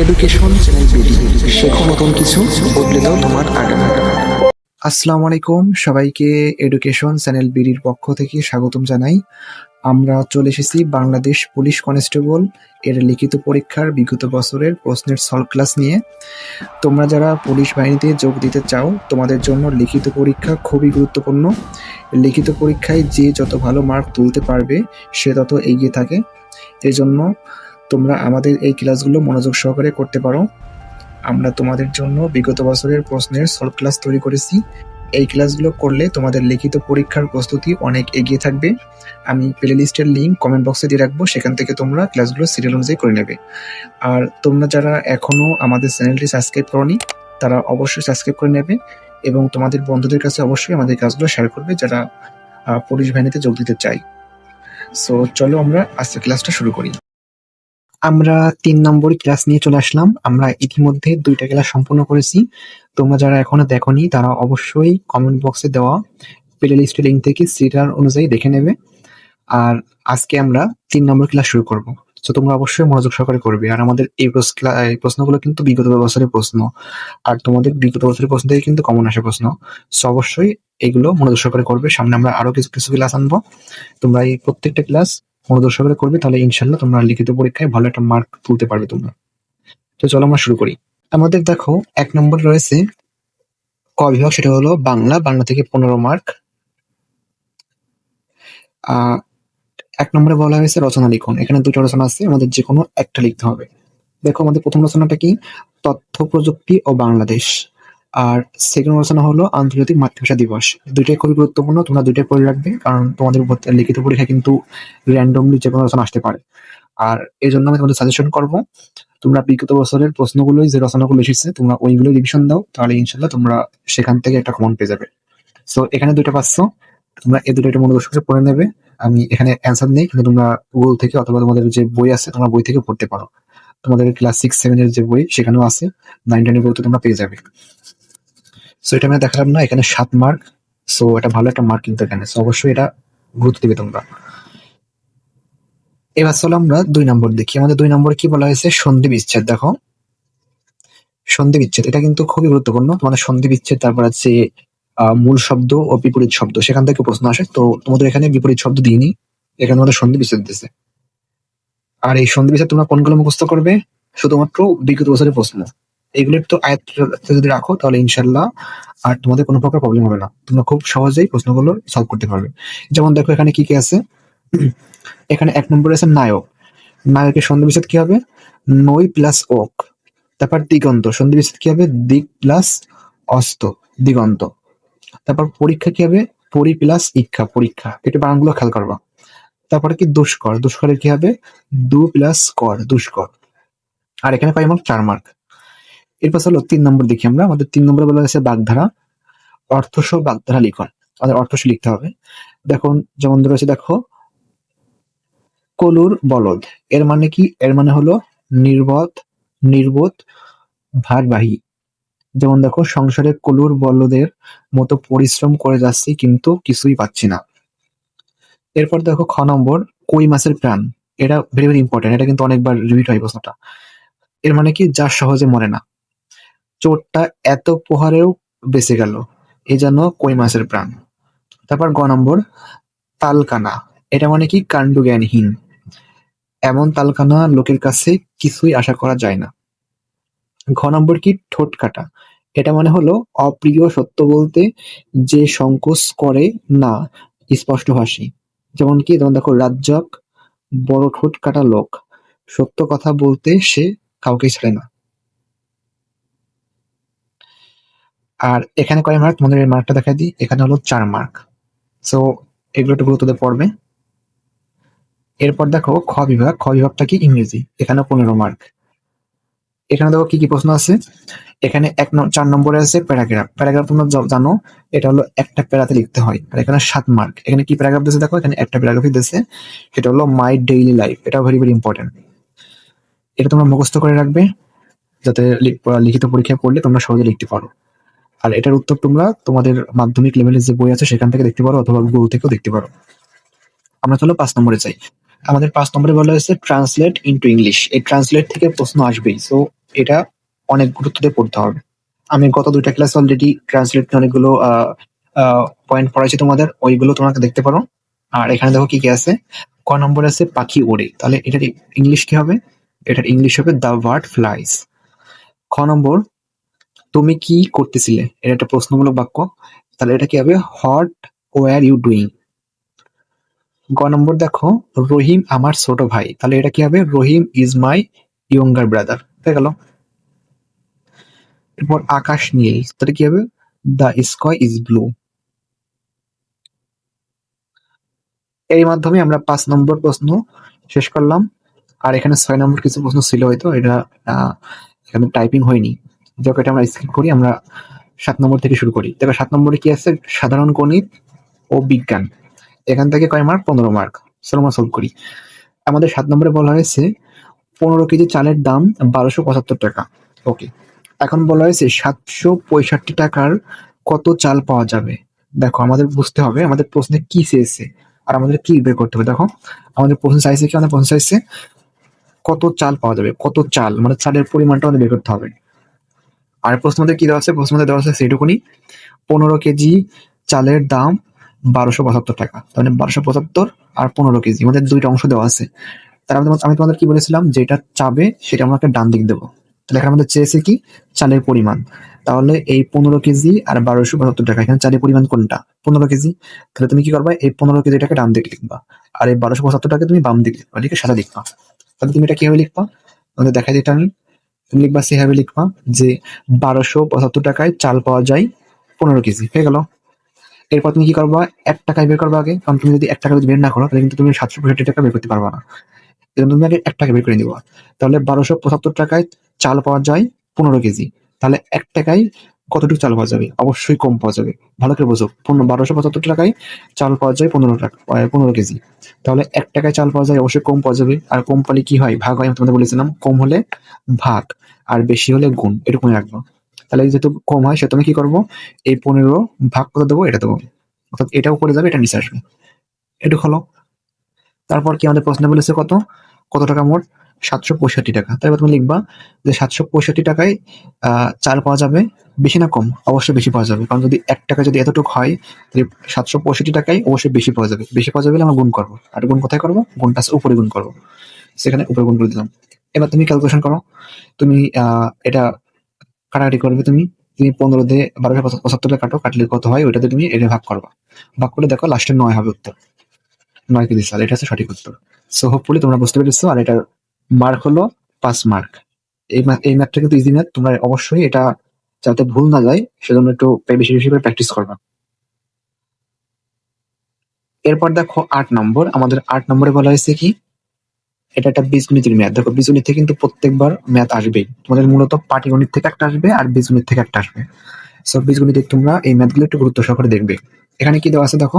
Education শেখো নতুন কিছু, বদলে দাও তোমার আগামী আসসালামু আলাইকুম, সবাইকে এডুকেশন চ্যানেল বিডির পক্ষ থেকে স্বাগতম জানাই। আমরা চলে এসেছি বাংলাদেশ পুলিশ কনস্টেবল এর লিখিত পরীক্ষার বিগত বছরের প্রশ্নের সলভ ক্লাস নিয়ে। তোমরা যারা পুলিশ বাহিনীতে যোগ দিতে চাও, তোমাদের জন্য লিখিত পরীক্ষা খুবই গুরুত্বপূর্ণ। লিখিত পরীক্ষায় যে যত ভালো মার্ক তুলতে পারবে, সে তত এগিয়ে থাকে। এজন্য তোমরা আমাদের এই ক্লাসগুলো মনোযোগ সহকারে করতে পারো। আমরা তোমাদের জন্য বিগত বছরের প্রশ্নের সলভ ক্লাস তৈরি করেছি। এই ক্লাসগুলো করলে তোমাদের লিখিত পরীক্ষার প্রস্তুতি অনেক এগিয়ে থাকবে। আমি প্লে লিস্টের লিঙ্ক কমেন্ট বক্সে দিয়ে রাখব, সেখান থেকে তোমরা ক্লাসগুলো সিরিয়াল অনুযায়ী করে নেবে। আর তোমরা যারা এখনও আমাদের চ্যানেলটি সাবস্ক্রাইব করনি, তারা অবশ্যই সাবস্ক্রাইব করে নেবে এবং তোমাদের বন্ধুদের কাছে অবশ্যই আমাদের কাজগুলো শেয়ার করবে যারা পুলিশ বাহিনীতে যোগ দিতে চাই সো চলো আমরা আজকের ক্লাসটা শুরু করি। আমরা তিন নম্বর ক্লাস নিয়ে চলে আসলাম। আমরা ইতিমধ্যে দুইটা ক্লাস সম্পূর্ণ করেছি। তোমরা যারা এখনও দেখোনি, তারা অবশ্যই কমেন্ট বক্সে দেওয়া প্লে লিস্টের লিঙ্ক থেকে সিটার অনুযায়ী দেখে নেবে। আর আজকে আমরা তিন নম্বর ক্লাস শুরু করব। তো তোমরা অবশ্যই মনোযোগ সহকারে করবে। আর আমাদের এই প্রশ্ন এই প্রশ্নগুলো কিন্তু বিগত বছরের প্রশ্ন। আর তোমাদের বিগত বছরের প্রশ্ন থেকে কিন্তু কমন আসে প্রশ্ন। সো অবশ্যই এগুলো মনোযোগ সহকারে করবে। সামনে আমরা আরও কিছু কিছু ক্লাস আনব। তোমরা এই প্রত্যেকটা ক্লাস মনোযোগ সহকারে করবে, তাহলে ইনশাল্লাহ তোমরা লিখিত পরীক্ষায় ভালো একটা মার্ক তুলতে পারবে তোমরা। তো চলো আমরা শুরু করি। আমাদের দেখো, এক নম্বর রয়েছে ক বিভাগ, সেটা হলো বাংলা বাংলা থেকে পনেরো মার্ক এক নম্বরে বলা হয়েছে রচনা লিখন। এখানে দুটো রচনা আছে, আমাদের যে কোনো একটা লিখতে হবে। দেখো, আমাদের প্রথম রচনাটা কি? তথ্য প্রযুক্তি ও বাংলাদেশ। আর সেকেন্ড রচনা হলো আন্তর্জাতিক মাতৃভাষা দিবস। দুইটাই খুবই গুরুত্বপূর্ণ, তোমরা দুইটাই পড়ে রাখবে, কারণ তোমাদের লিখিত পরীক্ষা কিন্তু র্যান্ডমলি যে কোনো রচনা আসতে পারে। আর এই জন্য আমি তোমাদের সাজেশন করব, তোমরা বিগত বছরের প্রশ্নগুলোই যে রচনাগুলো এসেছে তোমরা ওইগুলো রিভিশন দাও, তাহলে ইনশাল্লাহ তোমরা সেখান থেকে একটা কমন পেয়ে যাবে। সো এখানে দুইটা পাচ্ছ তোমরা এই দুটো মনোযোগ সহকারে পড়ে নেবে। আমি এখানে অ্যান্সার নেই, কিন্তু তোমরা গুগল থেকে অথবা তোমাদের যে বই আছে, তোমরা বই থেকে পড়তে পারো। তোমাদের ক্লাস সিক্স সেভেন এর যে বই, সেখানেও আছে নাইন টেনের বই তো তোমরা পেয়ে যাবে। সো এটা আমি দেখালাম না, এখানে সাত মার্ক সো এটা ভালো একটা মার্ক কিন্তু এখানে। সো অবশ্যই এটা গুরুত্ব দিবে তোমরা। এবার চলো আমরা দুই নম্বর দেখি। আমাদের দুই নম্বরে কি বলা হয়েছে? সন্ধি বিচ্ছেদ দেখো। সন্ধি বিচ্ছেদ এটা কিন্তু খুবই গুরুত্বপূর্ণ। তোমাদের সন্ধি বিচ্ছেদ তারপর আছে মূল শব্দ ও বিপরীত শব্দ। সেখান থেকে প্রশ্ন আসে। তো, তোমাদের এখানে বিপরীত শব্দ দিইনি। এখানে তোমাদের সন্ধি বিচ্ছেদ দিতেছে আর এই সন্ধি বিচ্ছেদ তোমরা কোনগুলো মুখস্থ করবে? শুধুমাত্র বিগত বছরের প্রশ্ন। এগুলো একটু আয়ত্ত যদি রাখো, তাহলে ইনশাল্লাহ আর তোমাদের কোনো প্রকার প্রবলেম হবে না। তোমরা খুব সহজেই প্রশ্নগুলো সলভ করতে পারবে। যেমন দেখো এখানে কি কি আছে? এখানে এক নম্বরে আছে নায়ক। নায়কের সন্ধি বিচ্ছেদ কি হবে? নই প্লাস ওক। তারপর দিগন্ত। সন্ধি বিচ্ছেদ কি হবে? দিক প্লাস অস্ত। দিগন্ত। তারপর পরীক্ষা কি হবে? পরি প্লাস ইক্ষা, পরীক্ষা। এটা বানানগুলো খেয়াল করবা। তারপরে কি? দুষ্কর। দুষ্করের কি হবে? দু প্লাস কর, দুষ্কর। আর এখানে পাই আমার চার মার্ক এরপর হলো তিন নম্বর দেখি আমরা। আমাদের তিন নম্বর বলা হয়েছে বাগধারা। অর্থসহ বাগধারা লিখন। আমাদের অর্থসহ লিখতে হবে। দেখুন যেমন রয়েছে, দেখো, কলুর বলদ। এর মানে কি? এর মানে হলো নির্বোধ নির্বোধ ভারবাহী যেমন দেখো, সংসারে কলুর বলদের মতো পরিশ্রম করে যাচ্ছি, কিন্তু কিছুই পাচ্ছি না। এরপর দেখো, খ নম্বর, কই মাছের প্রাণ। এটা ভেরি ভেরি ইম্পর্টেন্ট এটা কিন্তু অনেকবার রিপিট হয় প্রশ্নটা। এর মানে কি? যা সহজে মরে না। চোরটা এত প্রহারেও বেঁচে গেল। এ যেন কই মাছের প্রাণ। তারপর গ নম্বর, তালকানা। এটা মানে কি? কাণ্ড জ্ঞানহীন এমন তালকানা লোকের কাছে কিছুই আশা করা যায় না। ঘ নম্বর কি? ঠোঁট কাটা। এটা মানে হলো অপ্রিয় সত্য বলতে যে সংকোচ করে না, স্পষ্ট হাসি যেমন কি, যেমন দেখো, রাজ্জাক বড় ঠোঁট কাটা লোক। সত্য কথা বলতে সে কাউকে ছাড়ে না। আর এখানে কয় মার্ক তোমাদের এই মার্কটা দেখা দিই। এখানে হলো চার মার্ক সো এগুলো একটু গুরুত্ব দিয়ে পড়বে। এরপর দেখো, খ বিভাগ। খ বিভাগটা কি? ইংরেজি। এখানে পনেরো মার্ক এখানে দেখো কি কি প্রশ্ন আছে? এখানে এক চার নম্বরে আছে প্যারাগ্রাফ। প্যারাগ্রাফ তোমরা জানো, এটা হলো একটা প্যারাতে লিখতে হয়। আর এখানে সাত মার্ক এখানে কি প্যারাগ্রাফ দিয়েছে দেখো? এখানে একটা প্যারাগ্রাফই দিয়েছে। সেটা হলো মাই ডেইলি লাইফ এটা ভেরি ভেরি ইম্পর্টেন্ট এটা তোমরা মুখস্থ করে রাখবে। যাতে লিখিত পরীক্ষায় পড়লে তোমরা সহজে লিখতে পারো। আর এটার উত্তর তোমরা তোমাদের মাধ্যমিক লেভেলের যে বই আছে, সেখান থেকে দেখতে পারো অথবা গুগল থেকেও দেখতে পারো। আমরা চলো পাঁচ নম্বরে যাই। আমাদের পাঁচ নম্বরে বলা হয়েছে ট্রান্সলেট ইনটু ইংলিশ এই ট্রান্সলেট থেকে প্রশ্ন আসবেই। সো এটা অনেক গুরুত্ব দিয়ে পড়তে হবে। আমি গত দুইটা ক্লাস অলরেডি ট্রান্সলেট অনেকগুলো পয়েন্ট পড়াইছি তোমাদের। ওইগুলো তোমাকে দেখতে পারো। আর এখানে দেখো কি কি আছে। ক নম্বর আছে পাখি ওড়ে। তাহলে এটার ইংলিশ কি হবে? এটার ইংলিশ হবে দ্য বার্ড ফ্লাইস খ নম্বর তুমি কি করতেছিলে? এটা একটা প্রশ্নমূলক বাক্য। তাহলে এটা কি হবে? হট ওয়ার ইউ ডুইং গ নম্বর দেখো, রহিম আমার ছোট ভাই। তাহলে এটা কি হবে? Rahim is my younger brother হয়ে গেল। এরপর আকাশ নীল। তাহলে কি হবে? দ্য স্কাই ইজ ব্লু এর মাধ্যমে আমরা পাঁচ নম্বর প্রশ্ন শেষ করলাম। আর এখানে ছয় নম্বর কিছু প্রশ্ন ছিল হয়তো। এটা এখানে টাইপিং হয়নি। এটা আমরা স্কিপ করি, আমরা সাত নম্বর থেকে শুরু করি। দেখো, সাত নম্বরে কি আছে? সাধারণ গণিত ও বিজ্ঞান। এখান থেকে কয় মার্ক পনেরো মার্ক আমরা সলভ করি। আমাদের সাত নম্বরে বলা হয়েছে, পনেরো কেজি চালের দাম বারোশো পঁচাত্তর টাকা। ওকে এখন বলা হয়েছে, সাতশো পঁয়ষট্টি টাকার কত চাল পাওয়া যাবে? দেখো, আমাদের বুঝতে হবে, আমাদের প্রশ্নে কি চেয়েছে আর আমাদের কি বের করতে হবে। দেখো, আমাদের প্রশ্ন চাইছে কি? আমাদের প্রশ্ন চাইছে, কত চাল পাওয়া যাবে? কত চাল? মানে চালের পরিমাণটা আমাদের বের করতে হবে। আর প্রশ্ন মধ্যে কি দেওয়া আছে? প্রশ্ন মধ্যে দেওয়া আছে সেইটুকুনি। পনেরো কেজি চালের দাম বারোশো পঁচাত্তর টাকা। তাহলে বারোশো পঁচাত্তর আর পনেরো কেজি, আমাদের দুইটা অংশ দেওয়া আছে। তার মধ্যে আমি তোমাদের কি বলেছিলাম? যেটা চাবে সেটা আমাকে ডান দিক দেবো। তাহলে এখানে আমাদের চেয়েছে কি? চালের পরিমাণ। তাহলে এই পনেরো কেজি আর বারোশো পঁচাত্তর টাকা, এখানে চালের পরিমাণ কোনটা? পনেরো কেজি। তাহলে তুমি কি করবা? এই পনেরো কেজিটাকে ডান দিকে লিখবা। আর এই বারোশো পঁচাত্তর টাকা তুমি বাম দিকে লিখবা। লিখে সাদা লিখবা। তাহলে তুমি এটা কীভাবে লিখবা? আমাদের দেখাই দিতে আমি। তুমি লিখবা সেভাবে লিখবা যে বারোশো পঁচাত্তর টাকায় চাল পাওয়া যায় পনেরো কেজি, হয়ে গেল। এরপর তুমি কি করবা? এক টাকায় বের করবা আগে। কারণ তুমি যদি এক টাকা বের না করো, তাহলে কিন্তু তুমি সাতশো পঁয়ষট্টি টাকা বের করতে পারবা না। এরকম তুমি আগে এক টাকা বের করে নিবা। তাহলে বারোশো পঁচাত্তর টাকায় চাল পাওয়া যায় পনেরো কেজি। তাহলে এক টাকায় কতটুকু চাল পাওয়া যাবে? অবশ্যই কম পাওয়া যাবে। ভালো করে বোঝো। পনেরো বারোশো পঁচাত্তর টাকায় চাল পাওয়া যায় পনেরো টাকা পনেরো কেজি। তাহলে এক টাকায় চাল পাওয়া যায় অবশ্যই কম পাওয়া যাবে। আর কম পালে কি হয়? ভাগ হয়, আমি তোমাদের বলেছিলাম। কম হলে ভাগ, আর বেশি হলে গুণ। এটুকু মনে রাখব। তাহলে যেহেতু কম হয় সেটা আমি কি করব? এই পনেরো ভাগ কত দেবো? এটা দেবো। অর্থাৎ এটাও করে যাবে, এটা নিচে আসবে। এটুকু হলো তারপর কি আমাদের প্রশ্নে বলেছে কত? কত টাকা মোট? সাতশো পঁয়ষট্টি টাকা। তারপর তুমি লিখবা যে সাতশো পঁয়ষট্টি টাকায় চাল পাওয়া যাবে। বেশি না কম, অবশ্যই বেশি পাওয়া যাবে। কারণ যদি এক টাকা যদি এতটুকু হয়, তাহলে সাতশো পঁয়ষট্টি টাকায় অবশ্যই বেশি পাওয়া যাবে। বেশি পাওয়া যাবে আমরা গুণ করব। আর গুণ কোথায় করব? গুণটা উপরে গুণ করব। সেখানে উপরে গুণ করে দিলাম। এবার তুমি ক্যালকুলেশন করো। তুমি এটা কাটাকাটি করবে তুমি। তুমি পনেরো দিয়ে বারোশো পঁচাত্তর কাটো। কাটলে কত হয়? ওইটাতে তুমি এটা ভাগ করবা। ভাগ করে দেখো লাস্টে নয় হবে উত্তর। নয় কেজি চাল। এটা হচ্ছে সঠিক উত্তর। সো হোপফুলি তোমরা বুঝতে পেরেছ। আর এটার মার্ক হলো পাঁচ মার্ক এই এই ম্যাথটা কিন্তু ইজি ম্যাথ তোমরা অবশ্যই এটা যাতে ভুল না যায়, সেজন্য একটু বেশি বেশি করে প্র্যাকটিস করবা। এরপর দেখো আট নম্বর, আমাদের আট নম্বরে বলা হয়েছে কি? এটা একটা বীজগণিতের ম্যাথ দেখো, বীজগণিত থেকে কিন্তু প্রত্যেকবার ম্যাথ আসবেই। তোমাদের মূলত পাটিগণিত থেকে একটা আসবে আর বীজগণিত থেকে একটা আসবে। সো বীজগণিতে তোমরা এই ম্যাথগুলো একটু গুরুত্ব সহকারে দেখবে। এখানে কি দেওয়া আছে দেখো?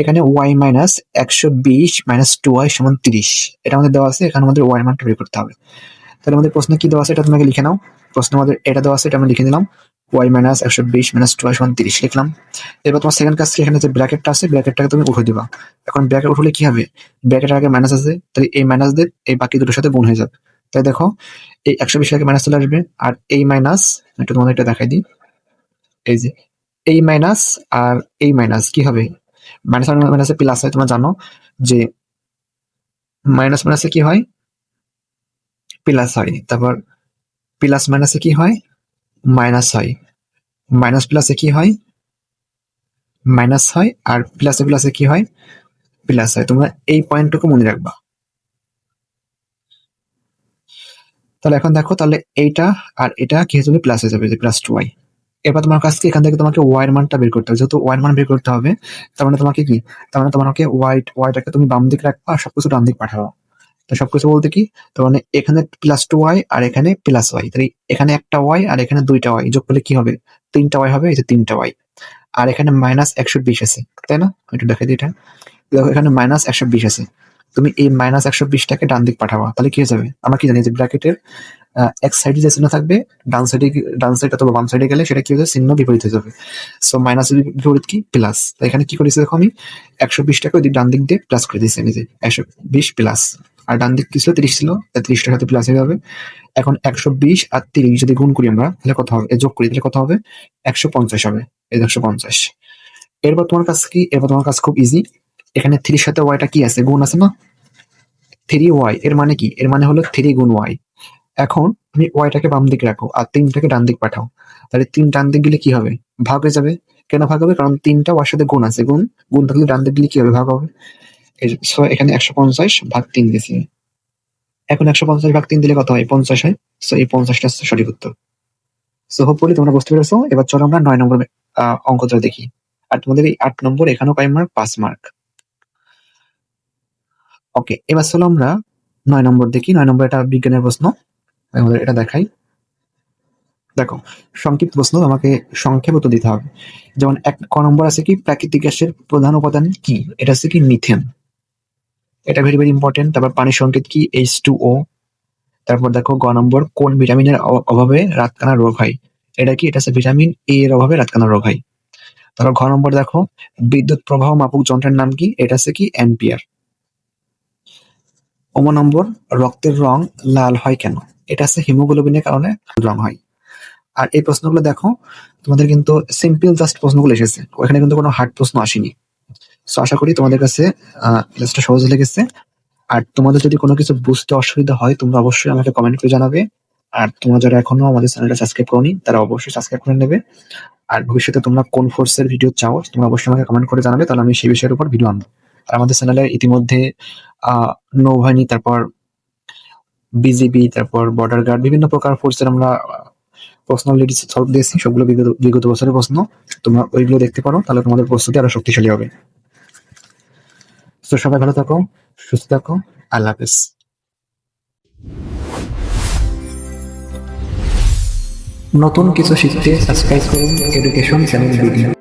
এখানে ওয়াই মাইনাস একশো বিশ মাইনাস টু ওয়াই সমান তিরিশ। এটা আমাদের দেওয়া আছে, এখানে আমাদের ওয়াই মানটা বের করতে হবে। তাহলে আমাদের প্রশ্ন কি দেওয়া আছে এটা তোমাকে লিখে নাও। প্রশ্ন আমাদের এটা দেওয়া আছে, এটা আমি লিখে নিলাম। ওয়াই মাইনাস একশো বিশ মাইনাস টু সমান তিরিশ লিখলাম। এবার তোমার সেকেন্ড কাজ এখানে যে ব্র্যাকেটটা আছে ব্র্যাকেটটাকে তুমি উঠে দিবা। এখন ব্র্যাকেট উঠলে কি হবে? ব্র্যাকেটের আগে মাইনাস আছে, তাহলে এই মাইনাস দিয়ে এই বাকি দুটোর সাথে গুণ হয়ে যাবে। তাই দেখো, এই একশো বিশ আগে মাইনাস চলে আসবে, আর এই মাইনাস একটু তোমাদের এটা দেখাই দিই। এই যে এই মাইনাস আর এই মাইনাস কি হবে? মাইনাস আর মাইনাসে প্লাস হয়, তোমরা জানো যে মাইনাস মাইনাসে কি হয়? প্লাস হয়। তারপর প্লাস মাইনাসে কি হয়? মাইনাস হয়। মাইনাস প্লাসে কি হয়? মাইনাস হয়। আর প্লাসে প্লাসে কি হয়? প্লাস হয়। তোমরা এই পয়েন্টটুকু মনে রাখবা। তাহলে এখন দেখো, তাহলে এইটা আর এটা কি হয়ে যাবে? প্লাস হয়ে যাবে, যে প্লাস টু ওয়াই এবার তোমার কাছে এখান থেকে তোমাকে ওয়াই মানটা বের করতে হবে। যেহেতু ওয়াই মান বের করতে হবে, তার মানে তোমাকে কি? তার মানে তোমাকে ওয়াই ওয়াইটাকে তুমি বাম দিকে রাখবা আর সবকিছু ডান দিকে পাঠাবো। তো সবকিছু বলতে কি? তার মানে এখানে প্লাস টু ওয়াই আর এখানে প্লাস ওয়াই তাহলে এখানে একটা ওয়াই আর এখানে দুইটা ওয়াই যোগ করলে কি হবে? তিনটা ওয়াই হবে, এই যে তিনটা ওয়াই আর এখানে মাইনাস একশো বিশ আছে, তাই না? একটু দেখাই দিই এটা। দেখো, এখানে মাইনাস একশো বিশ আছে। তুমি এই মাইনাস একশো বিশটাকে ডান দিক পাঠাবা, তাহলে কি হয়ে যাবে? আমরা কি জানি যে ব্র্যাকেটের এক সাইডে যে চিহ্ন থাকবে, ডান সাইডে ডান সাইড অথবা বাম সাইডে গেলে সেটা কি যাবে? চিহ্ন বিপরীত হয়ে যাবে। সো মাইনাস বিপরীত কি? প্লাস এখানে কি করেছি দেখো আমি? একশো বিশটাকে ওই ডান দিক দিয়ে প্লাস করে দিয়েছি নিজে একশো বিশ প্লাস আর ডান দিক কি ছিল? তিরিশ ছিল। তাই তিরিশটার সাথে প্লাস হয়ে যাবে। এখন একশো বিশ আর তিরিশ যদি গুণ করি আমরা, তাহলে কত হবে? যোগ করি, তাহলে কত হবে? একশো পঞ্চাশ হবে। এই একশো পঞ্চাশ। এরপর তোমার কাছে কি? এরপর তোমার কাছে খুব ইজি এখানে থ্রির সাথে ওয়াইটা কি আছে? গুণ আছে না? থ্রি ওয়াই এর মানে কি? এর মানে হলো থ্রি গুণ ওয়াই এখন তুমি ওয়াইটাকে বাম দিকে রাখো আর তিনটাকে ডান দিক পাঠাও। তাহলে তিন ডান দিক গেলে কি হবে? ভাগ হয়ে যাবে। কেন ভাগ হবে? কারণ তিনটা ওয়ার সাথে গুণ আছে। গুণ গুণ থাকলে ডান দিক গেলে কি হবে? ভাগ হবে। সো এখানে একশো পঞ্চাশ ভাগ তিন দিয়েছি। এখন একশো পঞ্চাশ ভাগ তিন দিলে কত হয়? পঞ্চাশ হয়। সো এই পঞ্চাশটা সঠিক উত্তর। সো হোপফুলি তোমরা বুঝতে পেরেছ। এবার চলো আমরা নয় নম্বর অঙ্কটা দেখি। আর তোমাদের এই আট নম্বর এখানেও কয় মার্ক পাঁচ মার্ক ওকে এবার চলো আমরা নয় নম্বর দেখি। নয় নম্বর এটা বিজ্ঞানের প্রশ্ন। আমাদের এটা দেখাই। দেখো, সংক্ষিপ্ত প্রশ্ন আমাকে সংক্ষেপ উত্তর দিতে হবে। যেমন, এক ক নম্বর আছে কি? প্রাকৃতিক গ্যাসের প্রধান উপাদান কি? এটা আছে কি? মিথেন। এটা ভেরি ভেরি ইম্পর্টেন্ট তারপর পানির সংকেত কি? এইচ টু ও তারপর দেখো, গ নম্বর, কোন ভিটামিনের অভাবে রাতকানা রোগ হয়? এটা কি? এটা হচ্ছে ভিটামিন এ এর অভাবে রাতকানা রোগ হয়। তারপর ঘ নম্বর দেখো, বিদ্যুৎ প্রবাহ মাপক যন্ত্রের নাম কি? এটা হচ্ছে কি? অ্যাম্পিয়ার অম নম্বর, রক্তের রং লাল হয় কেন? এটা হচ্ছে হিমোগ্লোবিনের কারণে রং হয়। আর এই প্রশ্নগুলো দেখো, তোমাদের কিন্তু সিম্পল জাস্ট প্রশ্নগুলো এসেছে। ওখানে কিন্তু কোনো হার্ড প্রশ্ন আসেনি। সো আশা করি তোমাদের কাছে ক্লাসটা সহজ লেগেছে। আর তোমাদের যদি কোনো কিছু বুঝতে অসুবিধা হয়, তোমরা অবশ্যই আমাকে কমেন্ট করে জানাবে। আর তোমরা যারা এখনও আমাদের চ্যানেলটা সাবস্ক্রাইব করনি, তারা অবশ্যই সাবস্ক্রাইব করে নেবে। আর ভবিষ্যতে তোমরা কোন ফোর্সের ভিডিও চাও, তোমরা অবশ্যই আমাকে কমেন্ট করে জানাবে, তাহলে আমি সেই বিষয়ের উপর ভিডিও আনব। আর আমাদের চ্যানেলে ইতিমধ্যে নৌবাহিনী, তারপর বিজিবি তারপর বর্ডার গার্ড বিভিন্ন প্রকার ফোর্সের আমরা প্রশ্ন সলভ দিয়েছি। সবগুলো বিগত বছরের প্রশ্ন। তোমরা ওইগুলো দেখতে পারো, তাহলে তোমাদের প্রস্তুতি আরও শক্তিশালী হবে। তো সবাই ভালো থাকো, সুস্থ থাকো, আল্লাহ হাফেজ। নতুন কিছু শিখতে সাবস্ক্রাইব করুন এডুকেশন চ্যানেল ভিডিও